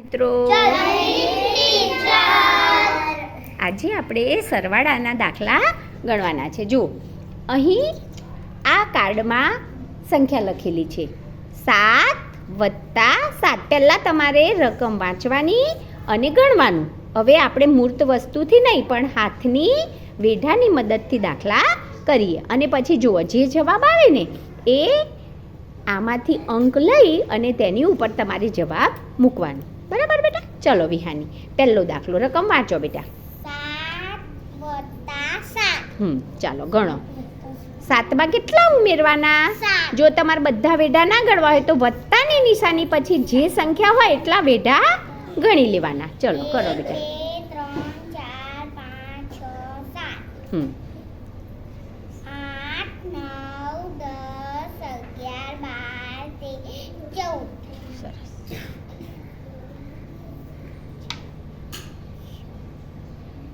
મિત્રો. આજે આપણે સરવાળાના દાખલા ગણવાના છે. જુઓ, અહીં આ કાર્ડમાં સંખ્યા લખેલી છે. સાત વત્તા સાત. પહેલાં તમારે રકમ વાંચવાની અને ગણવાનું. હવે આપણે મૂર્ત વસ્તુથી નહીં, પણ હાથની વેઢાની મદદથી દાખલા કરીએ. અને પછી જુઓ, જે જવાબ આવે ને, એ આમાંથી અંક લઈ અને તેની ઉપર તમારે જવાબ મૂકવાનો. બરાબર બેટા? ચલો વિહાની પહેલો દાખલો રકમ વાંચો બેટા. હમ ચાલો ગણો. સાતમાં કેટલા ઉમેરવાના? જો તમારે બધા વેઢા ના ગણવા હોય તો વત્તાની નિશાની પછી જે સંખ્યા હોય એટલા વેઢા ગણી લેવાના. ચલો કરો બેટા. હમ આઠ નવ દસ અગિયાર બાર તેર ચૌદ સરસ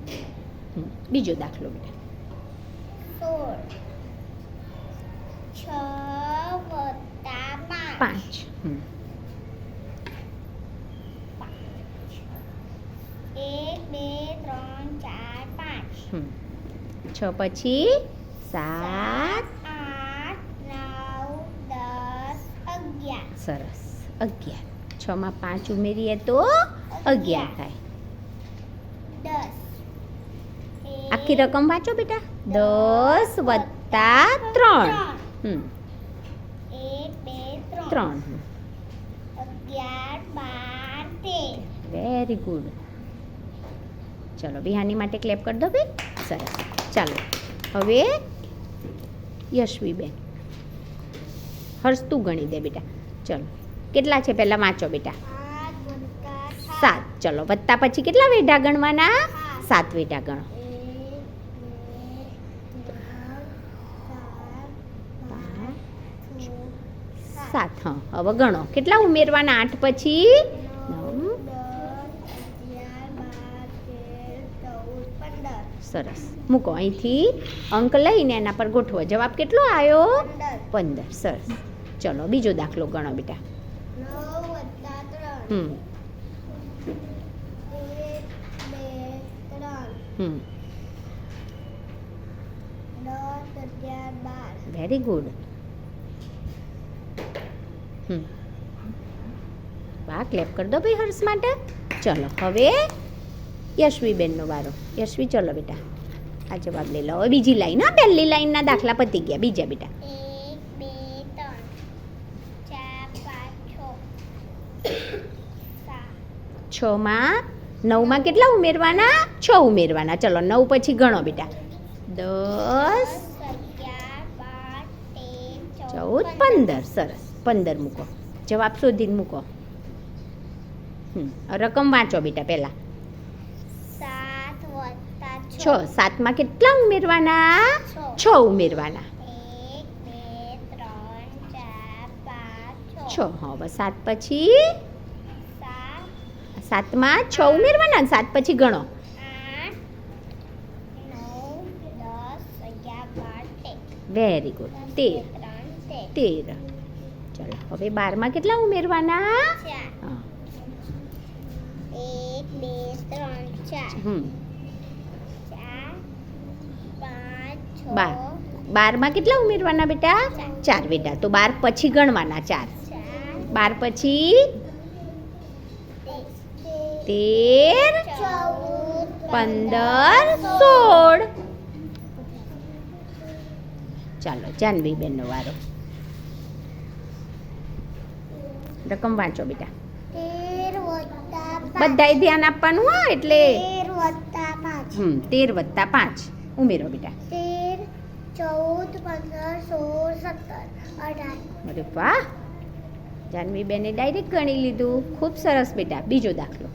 હમ, બીજો દાખલો બેટા સોળ. છ વત્તા પાંચ એક બે ત્રણ ચાર પાંચ. છ પછી સાત. આઠ નવ દસ અગિયાર. સરસ અગિયાર. છમાં પાંચ ઉમેરીએ તો અગિયાર થાય દસ આખી રકમ વાંચો બેટા. દસ વત્તા ત્રણ. ત્રણ. વેરી ગુડ ચલો બિહાની માટે ક્લેપ કરી દો ભાઈ સરસ. ચાલો. હવે યશવીબેન. હર્ષ તું ગણી દે બેટા. ચલો. કેટલા છે પહેલાં વાંચો બેટા? સાત ચલો વત્તા પછી કેટલા વેઢા ગણવાના. સાત વેઢા ગણો એક બે ત્રણ ચાર પાંચ છ સાત હા હવે ગણો કેટલા ઉમેરવાના? આઠ પછી સરસ. મૂકો અહીંથી અંક લઈને એના પર ગોઠવો. જવાબ કેટલો આવ્યો? પંદર. સરસ. ચલો બીજો દાખલો ગણો બેટા. હમ. હમ. વેરી ગુડ વાહ ક્લેપ કરી દો ભાઈ હર્ષ માટે. ચલો હવે યશવીબેનનો વારો. યશવી ચલો બેટા. આ જવાબ લઈ લો. હવે બીજી લાઈન હા પહેલી લાઈનના દાખલા પતી ગયા. બીજા બેટા. છ. છમાં નવમાં કેટલા ઉમેરવાના? છ ઉમેરવાના. ચલો નવ પછી ગણો બેટા. દસ ચૌદ પંદર સરસ. પંદર મૂકો. જવાબ શોધીને મૂકો. રકમ વાંચો બેટા પહેલાં. છ. સાતમાં કેટલા ઉમેરવાના? છ. ઉમેરવાના. છ. હવે સાત પછી? સાત. સાતમાં છ ઉમેરવાના સાત પછી ગણો. વેરી ગુડ તેર. તેર. ચાલો હવે બારમાં કેટલા ઉમેરવાના? એક બે ત્રણ ચાર. બાર. બારમાં કેટલા ઉમેરવાના બેટા? ચાર. બેટા. તો બાર પછી ગણવાના ચાર. બાર પછી તેર. પંદર સોળ. ચાલો જાનવીબેનનો વારો. રકમ વાંચો બેટા. પાંચ. ધ્યાન આપવાનું હા એટલે. હમ તેર વત્તા પાંચ. ઉમેરો બેટા. તેર ચૌદ પંદર સોળ સત્તર અઢાર. અરે વાહ. જાનવીબેને ડાયરેક્ટ ગણી લીધું. ખૂબ સરસ બેટા. બીજો દાખલો.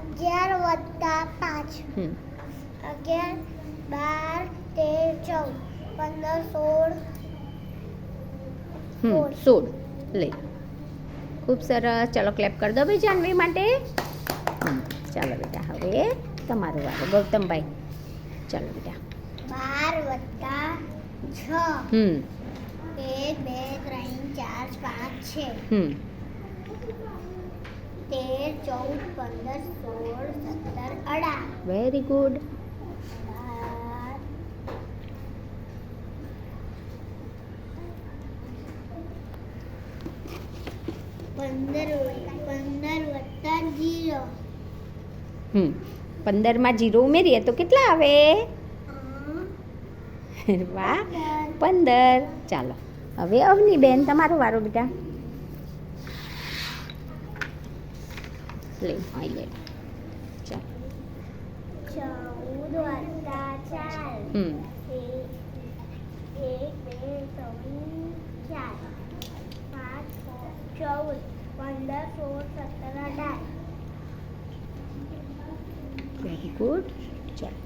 અગિયાર વત્તા પાંચ. અગિયાર બાર તેર ચૌદ પંદર સોળ. સોળ. લઈ ખૂબ સરસ. ચાલો ક્લેપ કરી દો ભાઈ જાનવી માટે. હમ ચાલો બેટા હવે તમારો વારો. ગૌતમભાઈ ચાલો બેટા. બાર વત્તા છ. હમ. એક બે ત્રણ ચાર પાંચ છે. હમ. તેર ચૌદ પંદર સોળ સત્તર અઢાર. વેરી ગુડ અઢાર પંદર પંદર વત્તા જીરો. હમ પંદરમાં જીરો ઉમેરીએ તો કેટલા આવે? વાહ પંદર. ચાલો હવે અવની બેન તમારો વારો બેટા. લે અહીં લે. ચાલ. હમ. એક બે ત્રણ ચાર. ચૌદ પંદર સોળ સત્તર અઢાર વેરી ગુડ ચાલ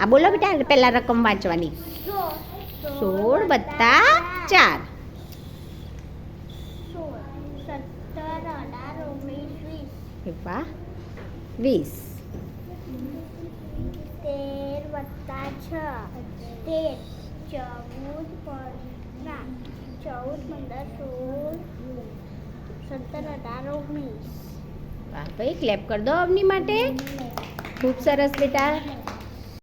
આ બોલો બેટા પહેલા રકમ વાંચવાની. સોળ વત્તા ચાર. વાહ. વીસ. તેર વત્તા છ. તેર. ચૌદ ના, ચૌદ પંદર, સોળ, સત્તર, અઢાર, ઓગણીસ. ભાઈ ક્લેપ કર દો અવની માટે. ખૂબ સરસ બેટા.